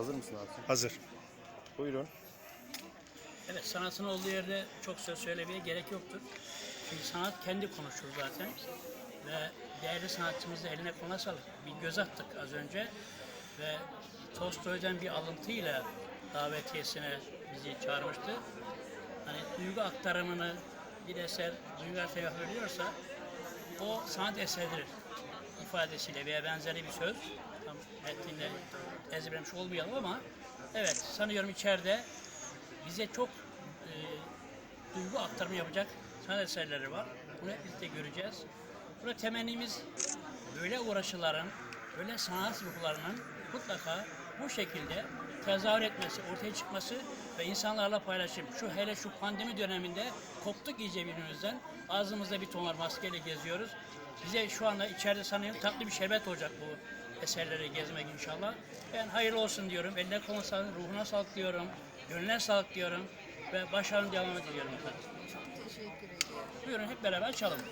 Hazır mısın abi? Hazır. Buyurun. Evet sanatın olduğu yerde çok söz söylemeye gerek yoktur. Çünkü sanat kendi konuşur zaten. Ve değerli sanatçımızı eline koluna sağlık. Bir göz attık az önce. Ve Tolstoy'dan bir alıntıyla davetiyesine bizi çağırmıştı. Hani duygu aktarımını bir eser duygu aktarımı yapabiliyorsa o sanat eseridir ifadesiyle veya benzeri bir söz. Tam metninde ezberlemiş olmayalım ama evet sanıyorum içeride bize çok e, duygu aktarımı yapacak sanat eserleri var. Bunu hep birlikte göreceğiz. Burada temennimiz böyle uğraşıların, böyle sanat ruhlarının mutlaka bu şekilde tezahür etmesi, ortaya çıkması ve insanlarla paylaşım. Şu hele şu pandemi döneminde koptuk iyice birbirimizden. Ağzımızda bir tonlar maskeyle geziyoruz. Bize şu anda içeride sanıyorum tatlı bir şerbet olacak bu eserleri gezmek inşallah. Ben hayırlı olsun diyorum. Eline koluna sağlık, ruhuna sağlık diyorum. Gönlüne sağlık diyorum. Ve başarının devamı diliyorum efendim. Çok teşekkür ediyorum. Buyurun hep beraber çalalım.